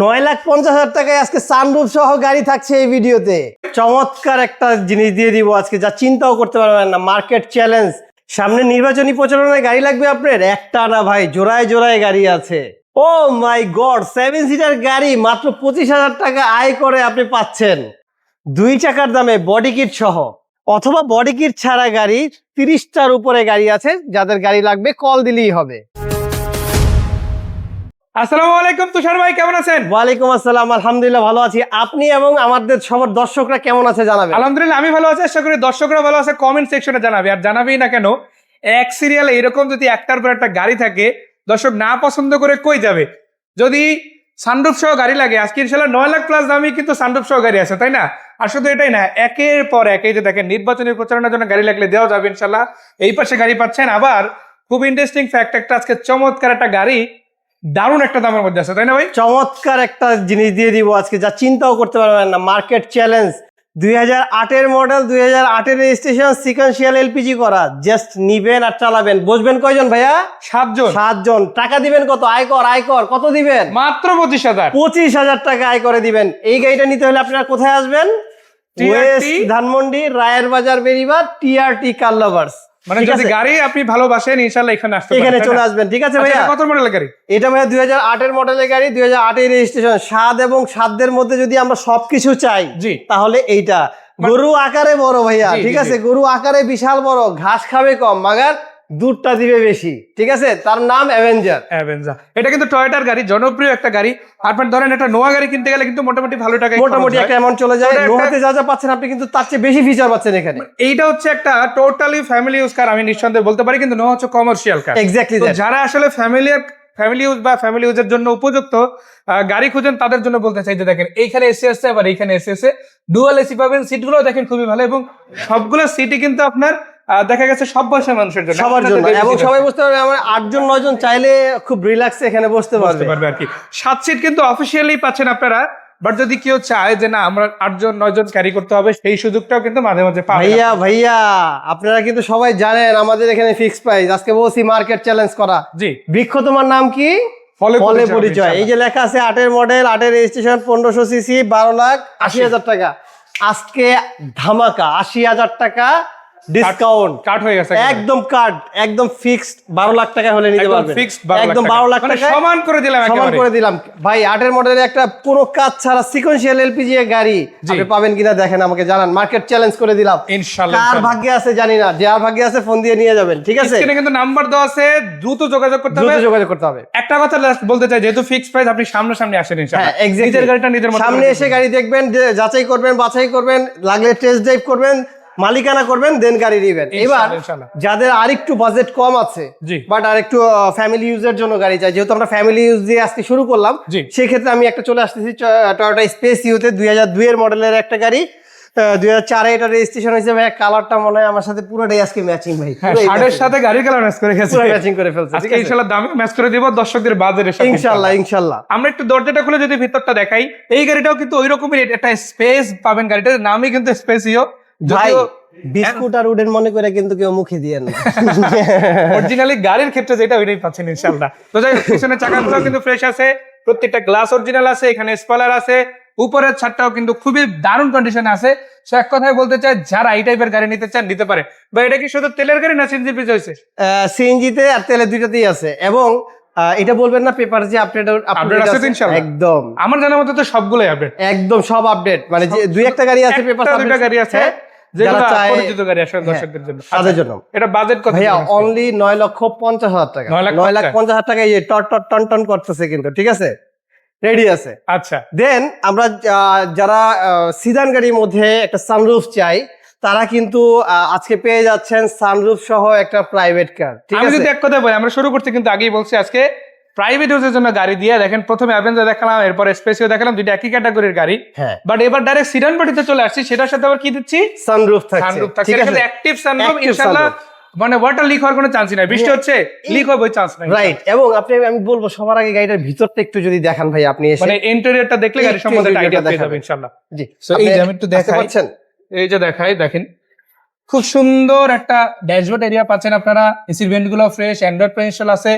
নয় লাখ পঞ্চাশ হাজার টাকায় আজকে সানরুফ সহ গাড়ি থাকছে এই ভিডিওতে। চমৎকার একটা জিনিস দিয়ে দিব আজকে, যা চিন্তাও করতে পারবেন না। মার্কেট চ্যালেঞ্জ সামনে নির্বাচনী প্রচারণায় গাড়ি লাগবে আপনার? একটা না ভাই, জোড়ায় জোড়ায় গাড়ি আছে। Oh my god seven seater গাড়ি মাত্র পঁচিশ হাজার টাকা আয় করে আপনি পাচ্ছেন। দুই চাকার দামে বডি কিট সহ। অথবা বডি কিট ছাড়া গাড়ি তিরিশটার উপরে গাড়ি আছে, যাদের গাড়ি লাগবে কল দিলেই হবে। আসসালামু আলাইকুম তুষার ভাই কেমন আছেন? ওয়ালাইকুম আসসালাম আলহামদুলিল্লাহ ভালো আছি। আপনি এবং আমাদের সবার দর্শকরা কেমন আছে জানাবেন? আলহামদুলিল্লাহ আমি ভালো আছি। আশা করি দর্শকরা ভালো আছে কমেন্ট সেকশনে জানাবে। আর জানাবেই না কেন এক সিরিয়ালে এরকম যদি একটার পর একটা গাড়ি থাকে দর্শক না পছন্দ করে কই যাবে? যদি সানরুফ সহ গাড়ি লাগে আজকে ইনশাল্লাহ নয় লাখ প্লাস দামি কিন্তু সানরুফ সহ গাড়ি আছে তাই না? আর শুধু এটাই না একের পর এক যে দেখেন নির্বাচনী প্রচারণার জন্য গাড়ি লাগলে দেওয়া যাবে ইনশাল্লাহ। এই পাশে গাড়ি পাচ্ছেন আবার খুব ইন্টারেস্টিং ফ্যাক্ট একটা আজকে চমৎকার একটা গাড়ি দারুণ একটা দামের মধ্যে আছে তাই না ভাই? চমৎকার একটা জিনিস দিয়ে দিব আজকে যা চিন্তাও করতে পারবেন না। Market challenge. দুই হাজার আটের মডেল দুই হাজার আটের রেজিস্ট্রেশন সিকোয়েন্সিয়াল এলপিজি করা। জাস্ট নিবেন আর চালাবেন। বসবেন কয়জন ভাইয়া? সাতজন। সাতজন। টাকা দিবেন কত? আয়কর আয়কর কত দিবেন? মাত্র পঁচিশ হাজার। পঁচিশ হাজার টাকা আয় করে দিবেন। এই গাড়িটা নিতে হলে আপনারা কোথায় আসবেন? ওয়েস্ট ধানমন্ডি রায়ের বাজার বেরিবার টিআরটি কার লাভার্স। মানে যদি গাড়ি আপনি ভালোবাসেন এখানে আসতে এখানে চলে আসবেন ঠিক আছে আচ্ছা, ভাইয়া? কত মডেলের গাড়ি? এটা ভাইয়া মডেলের গাড়ি দুই হাজার আটের রেজিস্ট্রেশন স্বাদ এবং সাধ্যের মধ্যে যদি আমরা সবকিছু চাই জি। তাহলে এইটা। গরু আকারে বড় ভাইয়া ঠিক আছে। গরু আকারে বিশাল বড় ঘাস খাবে কম মাগার দুধটা দিবে বেশি ঠিক আছে? তার নাম অ্যাভেঞ্জার অ্যাভেঞ্জার এটা কিন্তু টয়োটার গাড়ি জনপ্রিয় একটা গাড়ি। আপনার ধরেন একটা নোয়া গাড়ি কিনতে গেলে কিন্তু মোটামুটি ভালো টাকা মোটামুটি একটা অ্যামাউন্ট চলে যায়। নোয়াতে যা যা পাচ্ছেন আপনি কিন্তু তার চেয়ে বেশি ফিচার পাচ্ছেন এখানে। এইটা হচ্ছে একটা টোটালি ফ্যামিলি ইউজ কার আমি নিঃসন্দেহে বলতে পারি কিন্তু নোয়া হচ্ছে কমার্শিয়াল কার এক্স্যাক্টলি যারা আসলে ফ্যামিলি ফ্যামিলি ইউজ বা ফ্যামিলি ইউজের জন্য উপযুক্ত গাড়ি খুঁজেন তাদের জন্য বলতে চাই যে দেখেন এইখানে এসে আসছে আবার এইখানে এসে এসে ডুয়াল এসি পাবেন সিটগুলো দেখেন খুবই ভালো এবং সবগুলো সিটই কিন্তু আপনার দেখা গেছে সব বয়সের মানুষের জন্য। সবার জন্য। এবং সবাই বুঝতে পারবে আমার আটজন নয়জন চাইলে খুব রিল্যাক্সে এখানে বসতে পারবে। পারবে আর কি। সাত সিট কিন্তু অফিসিয়ালি পাচ্ছেন আপনারা বাট যদি কেউ চায় যে না আমরা আটজন নয়জন ক্যারি করতে হবে সেই সুযোগটাও কিন্তু মাঝে মাঝে ভাইয়া ভাইয়া আপনারা কিন্তু সবাই জানেন আমাদের এখানে ফিক্স প্রাইস আজকে বলছি মার্কেট চ্যালেঞ্জ করা। জি। বৃক্ষ তোমার নাম কি? ফলে পরিচয় এই যে লেখা আছে আটের মডেল আটের রেজিস্ট্রেশন পনেরোশো সিসি বারো লাখ আশি। হাজার টাকা। আজকে ধামাকা আশি হাজার টাকা ডিসকাউন্ট কাট হয়ে গেছে একদম কার্ড একদম ফিক্সড বারো লাখ টাকা হলে নিতে পারবেন। ফিক্সড একদম বারো লাখ মানে টাকা সমান করে দিলাম সমান করে দিলাম। ভাই আটের মডেলের একটা কোনো কাজ ছাড়া সিকোয়েন্সিয়াল এলপিজি গাড়ি আপনি পাবেন কিনা দেখেন আমাকে জানান। মার্কেট চ্যালেঞ্জ করে দিলাম। ইনশাআল্লাহ কার ভাগ্যে আছে জানি না যার ভাগ্যে আছে ফোন দিয়ে নিয়ে যাবেন ঠিক আছে? স্ক্রিনে কিন্তু নাম্বার দেওয়া আছে দ্রুত যোগাযোগ করতে দ্রুত হবে। যোগাযোগ করতে হবে। একটা কথা last বলতে চাই যেহেতু ফিক্স প্রাইস আপনি সামনে সামনে আসেন হ্যাঁ ইনশাআল্লাহ নিজের গাড়িটা নিজের মতো সামনে এসে গাড়ি দেখবেন যাচাই করবেন বাছাই করবেন লাগলে টেস্ট ড্রাইভ করবেন মালিকানা করবেন দেন গাড়ি নেবেন। এবার। যাদের আরেকটু বাজেট কম আছে। বাট আরেকটু ফ্যামিলি ইউজের জন্য গাড়ি চাই যেহেতু আমরা ফ্যামিলি ইউজ দিয়ে আজকে শুরু করলাম। সেক্ষেত্রে আমি একটা চলে আসতেছি টয়োটা স্পেস ইউতে দুই হাজার দুইয়ের মডেলের একটা গাড়ি দুই হাজার চারে এটা রেজিস্ট্রেশন হয়েছে ভাই কালারটা মনে হয় আমার সাথে পুরোটাই আজকে ম্যাচিং ভাই হ্যাঁ শার্টের সাথে গাড়ির কালার ম্যাচ করে গেছে। ম্যাচিং করে ফেলছে আজকে ইনশাআল্লাহ দামে ম্যাচ করে দিব দর্শকদের বাজারের সাথে ইনশাল্লাহ। ইনশাল্লাহ আমরা একটু দরজাটা খুলে যদি ভিতরটা দেখাই এই গাড়িটাও কিন্তু ওই রকমের একটা স্পেস পাবেন গাড়িটার নামই কিন্তু স্পেসিও ভাই বিস্কুট আর উডেন মনে করে কিন্তু কেউ মুখে দিয়ে না। অরিজিনালি গাড়ির ক্ষেত্রে যেটা ওইটাই পাচ্ছেন ইনশাআল্লাহ। তো যাই হোক পিছনের চাকাগুলো কিন্তু ফ্রেশ আছে প্রত্যেকটা গ্লাস অরিজিনাল আছে এখানে স্পলার আছে উপরের ছাদটাও কিন্তু খুবই দারুণ কন্ডিশনে আছে। সো এক কথায় বলতে চাই যারা এই টাইপের গাড়ি নিতে চান নিতে পারে। বা এটা কি শুধু তেলের গাড়ি না সিএনজি পিস হয়েছে? সিএনজিতে আর তেলে দুইটাতেই আছে এবং এটা বলবেন না পেপার যে আপডেট Update আছে একদম। আমার জানার মতো তো সবগুলোই আপডেট একদম সব আপডেট মানে যে দুই একটা গাড়ি আছে পেপার দুইটা গাড়ি আছে। হ্যাঁ, নয় লক্ষ পঞ্চাশ হাজার টাকা। নয় লাখ পঞ্চাশ? হাজার টাকা টন টন করতেছে কিন্তু ঠিক আছে? রেডি আছে? আচ্ছা। দেন আমরা যারা সিদান গাড়ির মধ্যে একটা সানরুফ চাই তারা কিন্তু আজকে পেয়ে যাচ্ছেন সানরুফ সহ একটা প্রাইভেট কার ঠিক আমি আছে? যদি এক কথা বলি আমরা শুরু করতে কিন্তু আগেই বলছি আজকে প্রাইভেট ইউজের জন্য গাড়ি দিয়ে দেখেন প্রথমে অ্যাভেঞ্জার দেখালাম এরপর স্পেসিও দেখালাম দুইটা একই ক্যাটাগরির গাড়ি। হ্যাঁ। বাট এবার ডাইরেক্ট সিডান পার্টিতে চলে আসছি সেটার সাথে আবার কি দিচ্ছি? সানরুফ থাকছে। সানরুফ থাকছে। এটা অ্যাক্টিভ সানরুফ ইনশাআল্লাহ মানে ওয়াটার লিক হওয়ার কোনো চান্সই নাই। বৃষ্টি হচ্ছে লিক হবে চান্স নাই। রাইট এবং আপনি আমি বলব সবার আগে গাড়িটার ভিতরটা একটু যদি দেখান ভাই আপনি এসে। মানে ইন্টেরিয়রটা দেখলে গাড়ির একটু সম্বন্ধে interior আইডিয়া পেয়ে যাবে দেখাবেন। ইনশাআল্লাহ। জি। So, এই যে আমি একটু দেখাই। পাচ্ছেন? এই যে দেখাই দেখেন। খুব সুন্দর একটা ড্যাশবোর্ড এরিয়া পাচ্ছেন আপনারা। এসির ভেন্টগুলো ফ্রেশ অ্যান্ড্রয়েড পেন্সিল আছে।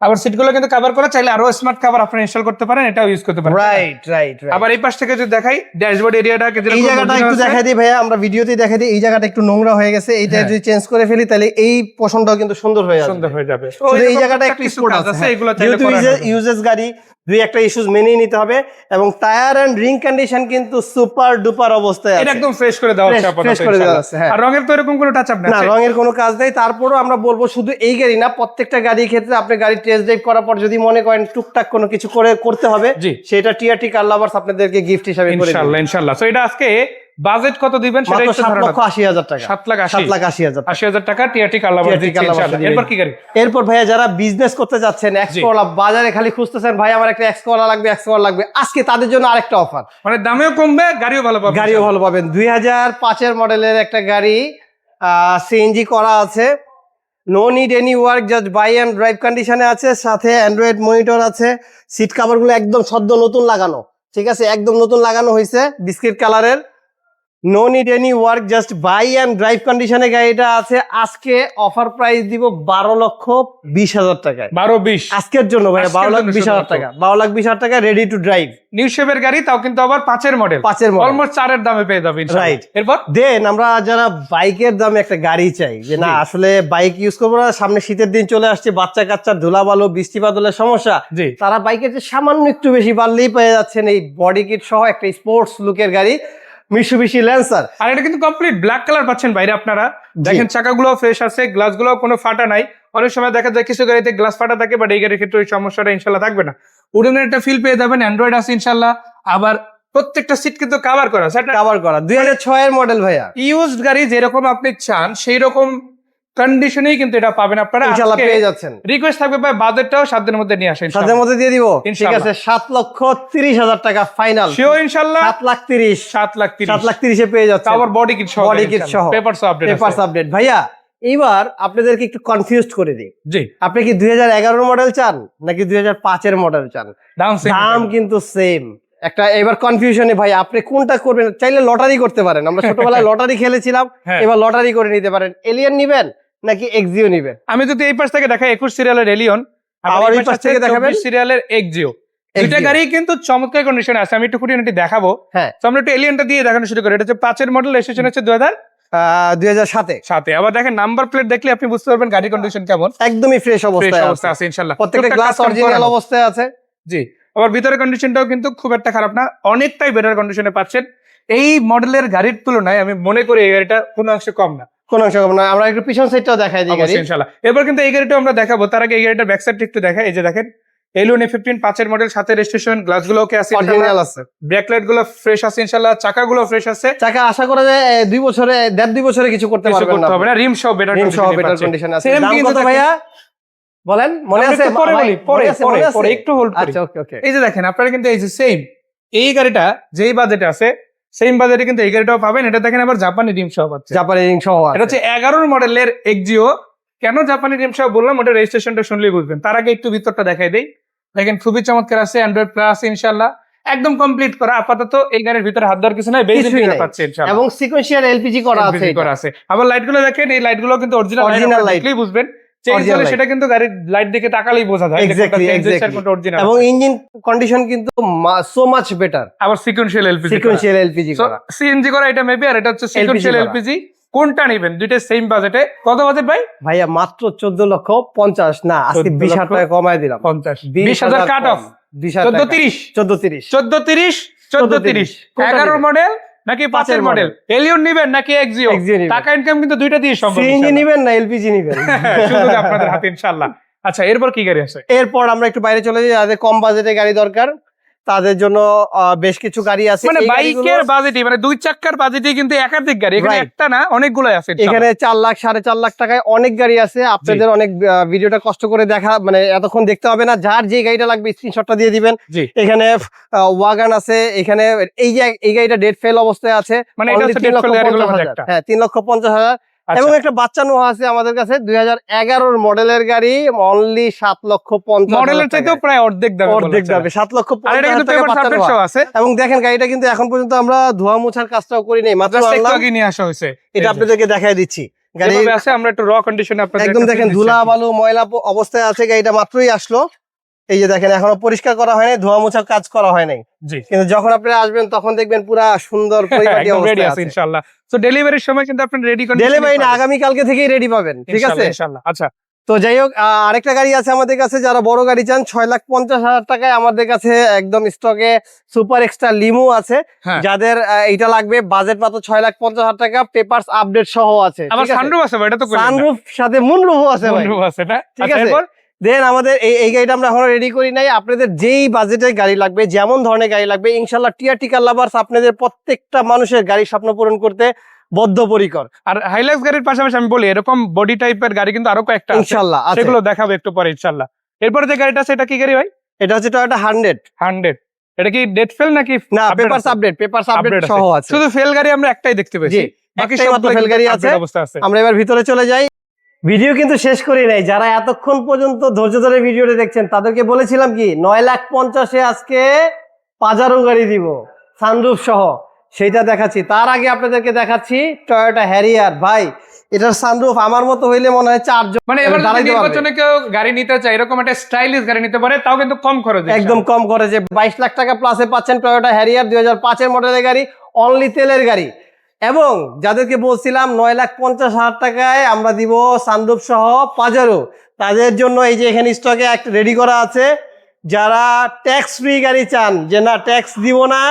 আবার সিটগুলো কিন্তু কভার করা চাইলে আরও স্মার্ট কভার আপনারা ইনস্টল করতে পারেন এটাও ইউজ করতে পারেন রাইট রাইট আবার এই পাশ থেকে যদি দেখাই ড্যাশবোর্ড এরিয়াটা এই জায়গাটা একটু দেখাই দিই ভাইয়া আমরা ভিডিওতে দেখাই দিই এই জায়গাটা একটু নোংরা হয়ে গেছে এইটা হ্যাঁ। যদি চেঞ্জ করে ফেলি তাহলে এই পছন্দটাও কিন্তু সুন্দর হয়ে যাবে সুন্দর হয়ে যাবে এই জায়গাটা একটু স্পোর্ট আছে হ্যাঁ। এগুলো চাইলে। ইউজেস গাড়ি দুই একটা ইস্যুস মেনে নিতে হবে এবং টায়ার এন্ড রিং কন্ডিশন কিন্তু সুপার ডুপার অবস্থায় আছে। একদম ফ্রেশ করে দেওয়া হচ্ছে ফ্রেশ করে দেওয়া আছে, হ্যাঁ। আর রঙের তো এরকম কোনো টাচ আপ না রঙের কোনো কাজ নেই। তারপরও আমরা বলব শুধু এই গাড়ি না প্রত্যেকটা গাড়ির ক্ষেত্রে আপনি গাড়ি টেস্ট ড্রাইভ করার পর যদি মনে করেন টুকটাক কোনো কিছু করে করতে হবে সেটা টিআরটি কার লাভার্স আপনাদেরকে গিফট হিসেবে করে। ইনশাআল্লাহ ইনশাআল্লাহ। সো এটা আজকে বাজেট কত দিবেন? সেটা একটু ধারণা লক্ষ আশি হাজার টাকা। সাত লাখ আশি। সাত লাখ আশি হাজার টাকা। আশি হাজার টাকা টিআরটি কালার TRT দিচ্ছে ইনশাআল্লাহ। এরপর কি গাড়ি? এরপর ভাইয়া যারা বিজনেস করতে যাচ্ছেন এক্সকোলা বাজারে খালি খুঁজতেছেন ভাই আমার একটা এক্সকোলা লাগবে এক্সকোলা লাগবে। আজকে তাদের জন্য আরেকটা অফার মানে দামেও কমবে গাড়িও ভালো পাবে গাড়িও ভালো পাবেন। দুই হাজার পাঁচের মডেলের একটা গাড়ি সিএনজি করা আছে। No need any work just buy and drive কন্ডিশনে আছে সাথে অ্যান্ড্রয়েড মনিটর আছে। সিট কাভারগুলো একদম সদ্য নতুন লাগানো। ঠিক আছে? একদম নতুন লাগানো হয়েছে বিস্কিট কালারের। No need any work just buy and drive কন্ডিশনে গাড়িটা আছে। আজকে অফার প্রাইস দিব বারো লক্ষ বিশ হাজার টাকায়। বারো বিশ। আজকের জন্য ভাই বারো লাখ বিশ হাজার টাকা। বারো লাখ বিশ হাজার টাকা রেডি টু ড্রাইভ নিউ শেপের গাড়ি তাও কিন্তু আবার পাঁচের মডেল পাঁচের মডেল অলমোস্ট চারের দামে পেয়ে যাবে। Right. এরপর? দেন আমরা যারা বাইকের দামে একটা গাড়ি চাই যে না আসলে বাইক ইউজ করব না সামনে শীতের দিন চলে আসছে বাচ্চা কাচ্চার ধুলাবালো বৃষ্টি বাদলের সমস্যা তারা বাইকের যে সামান্য একটু বেশি বাড়লেই পেয়ে যাচ্ছেন এই বডি কিট সহ একটা স্পোর্টস লুকের গাড়ি। মিশুবিশি ল্যান্সার। আর এটা কিন্তু কমপ্লিট ব্ল্যাক কালার পাচ্ছেন বাইরে আপনারা। দেখেন চাকাগুলো ফ্রেশ আছে গ্লাসগুলো কোনো ফাটা নাই। অনেক সময় দেখা যায় কিছু গাড়িতে গ্লাস ফাটা থাকে বাট এই গাড়ির ক্ষেত্রে ওই সমস্যাটা ইনশাল্লাহ থাকবে না। উডেনের একটা ফিল পেয়ে যাবেন অ্যান্ড্রয়েড আছে ইনশাল্লাহ। আবার প্রত্যেকটা সিট কিন্তু কভার করা সেটা কাভার করা। দুই হাজার ছয়ের মডেল ভাইয়া। ইউজড গাড়ি যেরকম আপনি চান সেই রকম কন্ডিশনেই কিন্তু এটা পাবেন আপনারা। ইনশাল্লাহ পেয়ে যাচ্ছেন। রিকোয়েস্ট থাকবে ভাই বাজেটটাও সাত দিনের মধ্যে নিয়ে আসেন সাথে মধ্যে দিয়ে দিব। ঠিক আছে সাত লক্ষ তিরিশ হাজার টাকা ফাইনাল সেও ইনশাল্লাহ। সাত লাখ তিরিশ। সাত লাখ তিরিশ। সাত লাখ তিরিশে পেয়ে যাচ্ছে আবার বডি কিট সহ Body kit সহ। পেপারস আপডেট পেপারস আপডেট ভাইয়া এইবার আপনাদেরকে একটু কনফিউজ করে দিই। জি। আপনি কি দুই হাজার এগারোর মডেল চান নাকি দুই হাজার পাঁচের মডেল চান? দাম কিন্তু সেম একটা এবার কনফিউশনে ভাই আপনি কোনটা করবেন? চাইলে লটারি করতে পারেন। আমরা ছোটবেলায় লটারি খেলেছিলাম হ্যাঁ। এবার লটারি করে নিতে পারেন। এলিয়ান নিবেন? নাকি এক্সিও নিবেন আমি যদি এই পাশ থেকে দেখাই একুশ সিরিয়ালের এলিয়ন আবার এই পাশ থেকে দেখাবেন? সিরিয়ালের এক্সিও দুইটা গাড়ি কিন্তু চমৎকার কন্ডিশনে আছে আমি একটু খুঁটিনাটি দেখাবো। হ্যাঁ। তো আমরা একটু এলিয়নটা দিয়ে দেখানো শুরু করি। এটা হচ্ছে পাঁচের মডেল হচ্ছে দু হাজার দুই হাজার সাতে। সাথে আবার দেখেন নাম্বার প্লেট দেখলে আপনি বুঝতে পারবেন গাড়ির কন্ডিশন কেমন। একদমই ফ্রেশ অবস্থায় অবস্থা আছে। ইনশাল্লাহ প্রত্যেকটা গ্লাস অরিজিনাল অবস্থায় আছে। জি। আবার কন্ডিশনটাও কিন্তু খুব একটা খারাপ না অনেকটাই বেটার কন্ডিশনে পাচ্ছেন। এই মডেলের গাড়ির তুলনায় আমি মনে করি এই গাড়িটা কোনো অংশে কম না। কোন অংশ কম না। আমরা একটু পিছন সাইডটাও দেখাই দিই গাড়ি। ইনশাল্লাহ এবার কিন্তু এই গাড়িটা আমরা দেখাবো। তার আগে এই গাড়িটার ব্যাক সাইড একটু দেখাই। এই যে দেখেন এলুন এ ফিফটিন পাঁচের মডেল সাথে রেজিস্ট্রেশন গ্লাসগুলো ওকে আছে অরিজিনাল আছে। ব্রেক লাইটগুলো ফ্রেশ আছে ইনশাল্লাহ চাকা গুলো ফ্রেশ আছে। চাকা আশা করা যায় দুই বছরে দেড় দুই বছরে কিছু করতে পারবেন করতে হবে না না রিম সহ বেটার রিম সহ বেটার কন্ডিশন আছে। দাম কিন্তু ভাইয়া? বলেন মনে আছে? পরে বলি পরে পরে একটু হোল্ড করি। আচ্ছা ওকে ওকে। এই যে দেখেন আপনারা কিন্তু এই যে সেম এই গাড়িটা যেই বাজেটে আছে সেম বাজেটে কিন্তু এই গাড়িটাও পাবেন। এটা দেখেন আবার জাপানি রিম সহ পাচ্ছে। জাপানি রিং সহ এটা হচ্ছে এগারোর মডেলের এক্সিও কেন জাপানি রিম সহ বললাম? ওটা রেজিস্ট্রেশনটা শুনলেই বুঝবেন। তার আগে একটু ভিতরটা দেখাই দেই। দেখেন খুবই চমৎকার আছে অ্যান্ড্রয়েড প্লাস ইনশাল্লাহ একদম কমপ্লিট করা। আপাতত এই গাড়ির ভিতরে হাত দেওয়ার কিছু নাই। কিছুই নাই। পাচ্ছে ইনশাল্লাহ এবং সিকোয়েন্সিয়াল এলপিজি করা আছে করা আছে। আবার লাইটগুলো দেখেন এই লাইটগুলো কিন্তু অরিজিনাল Original লাইট দেখলেই বুঝবেন। সেটা কিন্তু গাড়ির লাইট দেখে তাকালেই বোঝা যায় এবং ইঞ্জিন কন্ডিশন কিন্তু সো মাচ বেটার আবার সিকোয়েন্সিয়াল এলপিজি সিকোয়েন্সিয়াল এলপিজি করা। সিএনজি করা। এটা মেবি আর এটা হচ্ছে সিকোয়েন্সিয়াল। এলপিজি কোনটা নেবেন? দুইটা সেম বাজেটে কত বাজেট ভাই? ভাইয়া মাত্র চোদ্দ লক্ষ পঞ্চাশ। না আজকে বিশ হাজার টাকা কমায় দিলাম। পঞ্চাশ। বিশ হাজার কাট অফ চোদ্দ তিরিশ। চোদ্দ তিরিশ। চোদ্দ তিরিশ চোদ্দ তিরিশ। এগারো মডেল নাকি পাঁচের মডেল এলিয়ন নিবেন নাকি এক্সিও টাকা ইনকাম কিন্তু দুইটা দিয়ে সম্ভব সিএনজি। নিবেন না এলপিজি নিবেন? শুধু আপনাদের হাতে ইনশাআল্লাহ। আচ্ছা এরপর কি গাড়ি আছে? এরপর আমরা একটু বাইরে চলে যাই যাদের কম বাজেটে গাড়ি দরকার। তাদের জন্য বেশ কিছু গাড়ি আছে। মানে বাইকের বাজেটে মানে দুই চাকার বাজেটে কিন্তু একাধিক গাড়ি। এখানে একটা না অনেকগুলো আছে এখানে চার লাখ সাড়ে চার লাখ টাকায় অনেক গাড়ি আছে। আপনাদের অনেক ভিডিওটা কষ্ট করে দেখা মানে এতক্ষণ দেখতে হবে না। যার যে গাড়িটা লাগবে স্ক্রিনশটটা দিয়ে দিবেন। এখানে ওয়াগান আছে। এখানে এই যে এই গাড়িটা ডেট ফেল অবস্থায় আছে। মানে এটা only হচ্ছে তিন লক্ষ failure এগুলোর পঞ্চাশ মধ্যে হাজার। হ্যাঁ তিন লক্ষ পঞ্চাশ হাজার। এবং একটা বাচ্চা নোয়া আছে আমাদের কাছে দুই হাজার মডেলের গাড়ি অনলি সাত লক্ষ পঞ্চাশ মডেলের হাজার চাইতেও প্রায় অর্ধেক দামে অর্ধেক সাত লক্ষ আছে। এবং দেখেন গাড়িটা কিন্তু এখন পর্যন্ত আমরা ধোয়া মোছার কাজটাও করি নাই মাত্র নিয়ে আসা হয়েছে। এটা আপনাদেরকে দেখাই দিচ্ছি। গাড়ি আছে আমরা একটু র কন্ডিশনে আপনাদের একদম দেখেন ধুলা। বালু ময়লা অবস্থায় আছে গাড়িটা মাত্রই আসলো। এই যে দেখেন এখনও পরিষ্কার করা হয়নি ধোয়া মোছা কাজ করা হয় নাই। জি। কিন্তু যখন আপনারা আসবেন তখন দেখবেন পুরা সুন্দর পরিপাটি একদম রেডি আছে ইনশাআল্লাহ। তো ডেলিভারির সময় কিন্তু আপনি রেডি কন্ডিশনে ডেলিভারি না আগামী কালকে থেকেই রেডি পাবেন ঠিক আছে? ইনশাআল্লাহ আচ্ছা। তো যাই হোক আরেকটা গাড়ি আছে আমাদের কাছে যারা বড় গাড়ি চান ছয় লাখ পঞ্চাশ হাজার টাকায় আমাদের কাছে একদম স্টকে সুপার এক্সট্রা লিমো আছে। হ্যাঁ। যাদের এটা লাগবে বাজেট মাত্র ছয় লাখ পঞ্চাশ হাজার টাকা পেপারস আপডেট সহ আছে সানরুফ আছে? সানরুফ সাথে মুনরুফ আছে আছে ঠিক আছে। দেন আমাদের এই এই গাড়িটা আমরা এখনও রেডি করি নাই। আপনাদের যেই বাজেটের গাড়ি লাগবে যেমন ধরনের গাড়ি লাগবে ইনশাল্লাহ টিয়ার টিকার লাভার্স আপনাদের প্রত্যেকটা মানুষের গাড়ি স্বপ্ন পূরণ করতে বদ্ধপরিকর। আর হাইলাক্স গাড়ির পাশাপাশি আমি বলি এরকম বডি টাইপের গাড়ি কিন্তু আরও কয়েকটা ইনশাল্লাহ সেগুলো দেখাবো একটু পরে ইনশাল্লাহ এরপরে যে গাড়িটা সেটা কি গাড়ি ভাই? এটা হচ্ছে টয়োটা হান্ড্রেড হান্ড্রেড এটা কি ডেট ফেল নাকি না পেপারস আছে? আপডেট পেপারস আপডেট সহ আছে। শুধু ফেল গাড়ি আমরা একটাই দেখতে পেয়েছি। জি বাকি মাত্র ফেল গাড়ি আছে। অবস্থা আছে। আমরা এবার ভিতরে চলে যাই। ভিডিও কিন্তু শেষ করি নাই। যারা এতক্ষণ পর্যন্ত ধৈর্য ধরে ভিডিওটা দেখছেন তাদেরকে বলেছিলাম কি নয় লাখ পঞ্চাশে আজকে পাজারো গাড়ি দিব সানরুফ সহ। সেইটা দেখাচ্ছি। তার আগে আপনাদেরকে দেখাচ্ছি টয়োটা হ্যারিয়ার ভাই এটার সানরুফ আমার মতো হইলে মনে হয় চারজন মানে এবার। নির্বাচনে কেউ গাড়ি নিতে চায় এরকম একটা স্টাইলিশ গাড়ি নিতে পারে তাও কিন্তু কম খরচে। একদম কম যে বাইশ লাখ টাকা প্লাসে পাচ্ছেন টয়োটা হ্যারিয়ার দুই হাজার পাঁচের মডেলের গাড়ি অনলি তেলের গাড়ি। এবং যাদেরকে বলছিলাম নয় লাখ পঞ্চাশ হাজার টাকায় আমরা দিব সানরুফ সহ পাজারো তাদের জন্য এই যে এখানে স্টকে একটা রেডি করা আছে। যারা ট্যাক্স ফ্রি গাড়ি চান যে না ট্যাক্স দিব না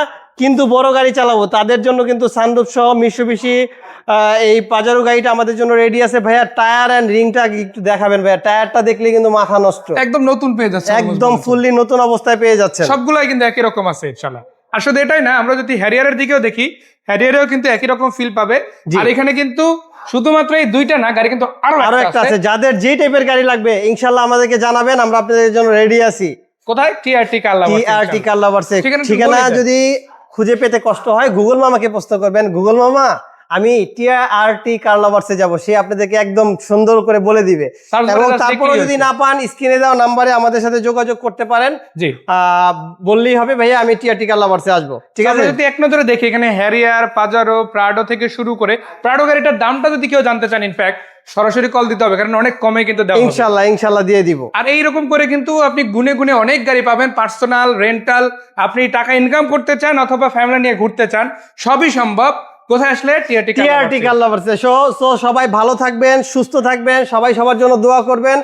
কিন্তু বড় গাড়ি চালাবো তাদের জন্য কিন্তু সানরুফ সহ মিশুবিশি এই পাজারো গাড়িটা আমাদের জন্য রেডি আছে। ভাইয়া টায়ার অ্যান্ড রিংটা একটু দেখাবেন ভাইয়া। টায়ারটা দেখলে কিন্তু মাথা নষ্ট। একদম নতুন পেয়ে যাচ্ছে একদম ফুললি নতুন অবস্থায় পেয়ে যাচ্ছে সবগুলাই কিন্তু একই রকম আছে ইনশাআল্লাহ। আর শুধু এটাই না আমরা যদি হ্যারিয়ারের দিকেও দেখি হ্যারিয়ারেও কিন্তু একই রকম ফিল পাবে। আর এখানে কিন্তু শুধুমাত্র এই দুইটা না গাড়ি কিন্তু আরও আরও একটা আছে। যাদের যে টাইপের গাড়ি লাগবে ইনশাল্লাহ আমাদেরকে জানাবেন আমরা আপনাদের জন্য রেডি আছি। কোথায়? টিআরটি কাল্লা টিআরটি কার লাভার ঠিকানা যদি খুঁজে পেতে কষ্ট হয় গুগল মামাকে প্রশ্ন করবেন। গুগল মামা আমি টি আর টিআরটি কার্লাভার্সে যাব সে আপনাদেরকে একদম সুন্দর করে বলে দিবে। এবং তারপরে যদি না পান স্ক্রিনে দেওয়া নাম্বারে আমাদের সাথে যোগাযোগ করতে পারেন। জি। বললেই হবে ভাইয়া আমি টিআরটি কার্লাভার্সে আসব। ঠিক আছে? যদি এক নজরে দেখি এখানে হ্যারিয়ার পাজারো প্রাডো থেকে শুরু করে প্রাডো গাড়িটার দামটা যদি কেউ জানতে চান ইনফ্যাক্ট সরাসরি কল দিতে হবে কারণ অনেক কমে কিন্তু। ইনশাল্লাহ ইনশাল্লাহ দিয়ে দিব। আর এইরকম করে কিন্তু আপনি গুনে গুনে অনেক গাড়ি পাবেন পার্সোনাল রেন্টাল আপনি টাকা ইনকাম করতে চান অথবা ফ্যামিলি নিয়ে ঘুরতে চান সবই সম্ভব। কোথায় আসলে? টিআরটি সো সো সবাই ভালো থাকবেন সুস্থ থাকবেন সবাই সবার জন্য দোয়া করবেন।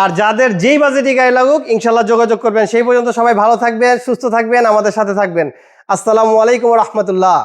আর যাদের যেই বাজেটই গায়ে লাগুক ইনশাল্লাহ যোগাযোগ করবেন। সেই পর্যন্ত সবাই ভালো থাকবেন সুস্থ থাকবেন আমাদের সাথে থাকবেন। আসসালামু আলাইকুম রহমতুল্লাহ।